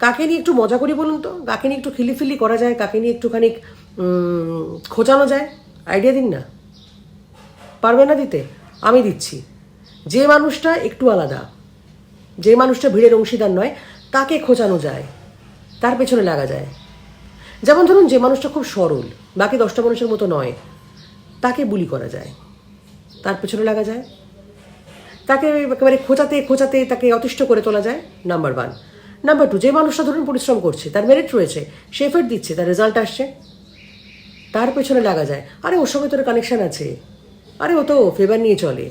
কাকে নিয়ে একটু মজা করি বলুন তো? কাকে নিয়ে একটু খিলিফিলি করা যায়? কাকে নিয়ে একটুখানি খোঁচানো যায়? আইডিয়া দিন না। পারবে না দিতে? আমি দিচ্ছি। যে মানুষটা একটু আলাদা, যে মানুষটা ভিড়ের অংশীদার নয়, তাকে খোঁচানো যায়। তার পেছনে লাগা যায়। যেমন ধরুন, যে মানুষটা খুব সরল, বাকি দশটা মানুষের মতো নয়, তাকে বুলি করা যায়। তার পেছনে লাগা যায়। তাকে একেবারে খোঁচাতে খোঁচাতে তাকে অতিষ্ঠ করে তোলা যায় নাম্বার ওয়ান নাম্বার টু যে মানুষটা ধরুন পরিশ্রম করছে, তার মেরিট রয়েছে, সে এফেক্ট দিচ্ছে, তার রেজাল্ট আসছে, তার পেছনে লাগা যায়। আরে ওর সঙ্গে তোর কানেকশন আছে। আরে ও তো ফেভার নিয়ে চলে।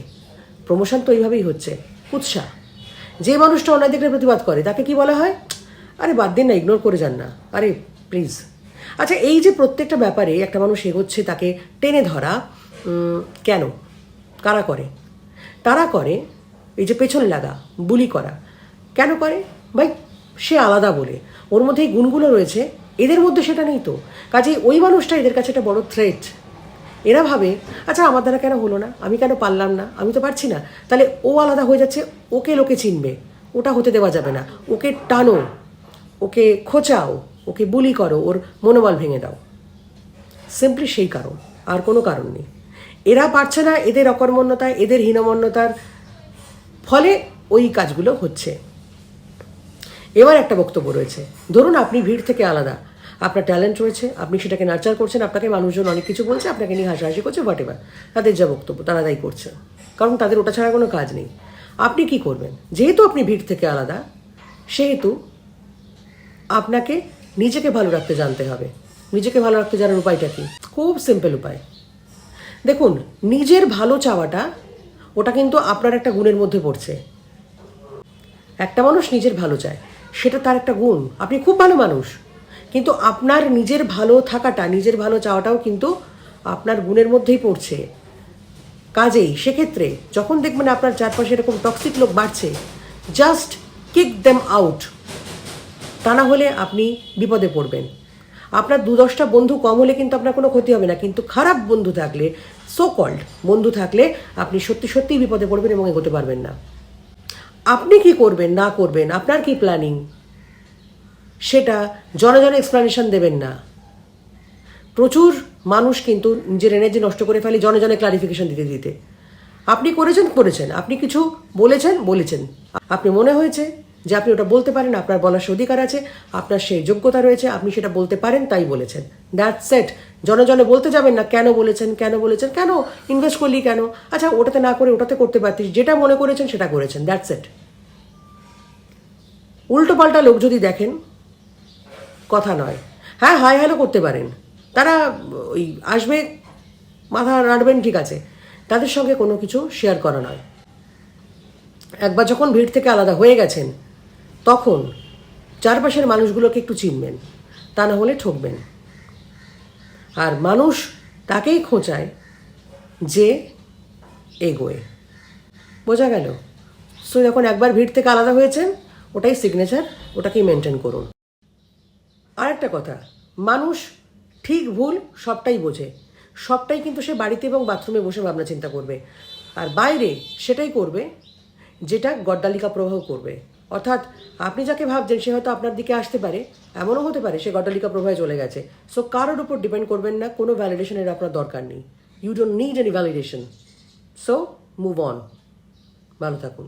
প্রমোশন তো এইভাবেই হচ্ছে। উৎসাহ যে মানুষটা অন্যায় দিকে প্রতিবাদ করে, তাকে কি বলা হয়? আরে বাদ দিন না ইগনোর করে যান না। আরে প্লিজ আচ্ছা এই যে প্রত্যেকটা ব্যাপারে একটা মানুষ এগোচ্ছে, তাকে টেনে ধরা কেন? কারা করে? তারা করে এই যে পেছনে লাগা, বুলি করা। কেন করে? ভাই সে আলাদা বলে। ওর মধ্যে এই গুণগুলো রয়েছে, এদের মধ্যে সেটা নেই তো। কাজেই ওই মানুষটা এদের কাছে একটা বড় থ্রেট এরা ভাবে আচ্ছা আমার দ্বারা কেন হলো না? আমি কেন পারলাম না? আমি তো পারছি না। তাহলে ও আলাদা হয়ে যাচ্ছে, ওকে লোকে চিনবে। ওটা হতে দেওয়া যাবে না। ওকে টানো, ওকে খোঁচাও, ওকে বুলি করো, ওর মনোবল ভেঙে দাও। সিম্পলি সেই কারণ, আর কোনো কারণ নেই। এরা পারছে না এদের অকর্মণ্যতা এদের হীনমন্যতার ফলে ওই কাজগুলো হচ্ছে। এবার একটা বক্তব্য রয়েছে। ধরুন আপনি ভিড় থেকে আলাদা। আপনার ট্যালেন্ট রয়েছে, আপনি সেটাকে নার্চার করছেন, আপনাকে মানুষজন অনেক কিছু বলছে, আপনাকে নিয়ে হাসাহাসি করছে হোয়াট এভার তাদের যা বক্তব্য, তারা তাই করছে। কারণ তাদের ওটা ছাড়া কোনো কাজ নেই। আপনি কি করবেন? যেহেতু আপনি ভিড় থেকে আলাদা, সেহেতু আপনাকে নিজেকে ভালো রাখতে জানতে হবে। নিজেকে ভালো রাখতে জানার উপায়টা কি? খুব সিম্পল উপায়। দেখুন, নিজের ভালো চাওয়াটা, ওটা কিন্তু আপনার একটা গুণের মধ্যে পড়ছে। একটা মানুষ নিজের ভালো চায়। সেটা তার একটা গুণ। আপনি খুব ভালো মানুষ। কিন্তু আপনার নিজের ভালো থাকাটা, নিজের ভালো চাওয়াটাও কিন্তু আপনার গুণের মধ্যেই পড়ছে। কাজেই সেক্ষেত্রে যখন দেখবেন আপনার চারপাশে এরকম টক্সিক লোক বাড়ছে জাস্ট কিক দেম আউট তা না হলে আপনি বিপদে পড়বেন। আপনার দু দশটা বন্ধু কম হলে কিন্তু আপনার কোনো ক্ষতি হবে না। কিন্তু খারাপ বন্ধু থাকলে সো কল্ড বন্ধু থাকলে আপনি সত্যি সত্যিই বিপদে পড়বেন এবং এগোতে পারবেন না। আপনি কি করবেন, না করবেন? আপনার কি প্ল্যানিং সেটা জনজন জনে এক্সপ্লানেশন দেবেন না। প্রচুর মানুষ কিন্তু নিজের এনার্জি নষ্ট করে ফেলে জনজনে জনে ক্লারিফিকেশন দিতে দিতে। আপনি করেছেন করেছেন। আপনি কিছু বলেছেন বলেছেন। আপনি মনে হয়েছে যে আপনি ওটা বলতে পারেন, আপনার বলার সে অধিকার আছে, আপনার সেই যোগ্যতা রয়েছে, আপনি সেটা বলতে পারেন, তাই বলেছেন। দ্যাট সেট জনে জনে বলতে যাবেন না, কেন বলেছেন কেন বলেছেন, কেন ইনভেস্ট করলি কেন? আচ্ছা ওটাতে না করে ওটাতে করতে পারতিস, যেটা মনে করেছেন সেটা করেছেন দ্যাটস সেট উল্টো পাল্টা লোক যদি দেখেন, কথা নয়। হ্যাঁ হাই হ্যালো করতে পারেন। তারা ওই আসবে, মাথা নাড়বেন, ঠিক আছে। তাদের সঙ্গে কোনো কিছু শেয়ার করা নয়। একবার যখন ভিড় থেকে আলাদা হয়ে গেছেন, তখন চারপাশের মানুষগুলোকে একটু চিনবেন, তা না হলে ঠকবেন। আর মানুষ তাকেই খোঁচায় যে এগোয়। বোঝা গেল? সো যখন একবার ভিড় থেকে আলাদা হয়েছেন, ওটাই সিগনেচার ওটাকেই মেনটেন করুন। আরেকটা কথা, মানুষ ঠিক ভুল সবটাই বোঝে। সবটাই কিন্তু সে বাড়িতে এবং বাথরুমে বসে ভাবনা চিন্তা করবে। আর বাইরে সেটাই করবে, যেটা গড্ডালিকা প্রবাহ করবে। অর্থাৎ আপনি যাকে ভাবছেন, সে হয়তো আপনার দিকে আসতে পারে, এমনও হতে পারে সে গটালিকা প্রভাবে চলে গেছে। সো কারোর উপর ডিপেন্ড করবেন না, কোনো ভ্যালিডেশনের আপনার দরকার নেই। You don't need any validation so move on ভালো থাকুন।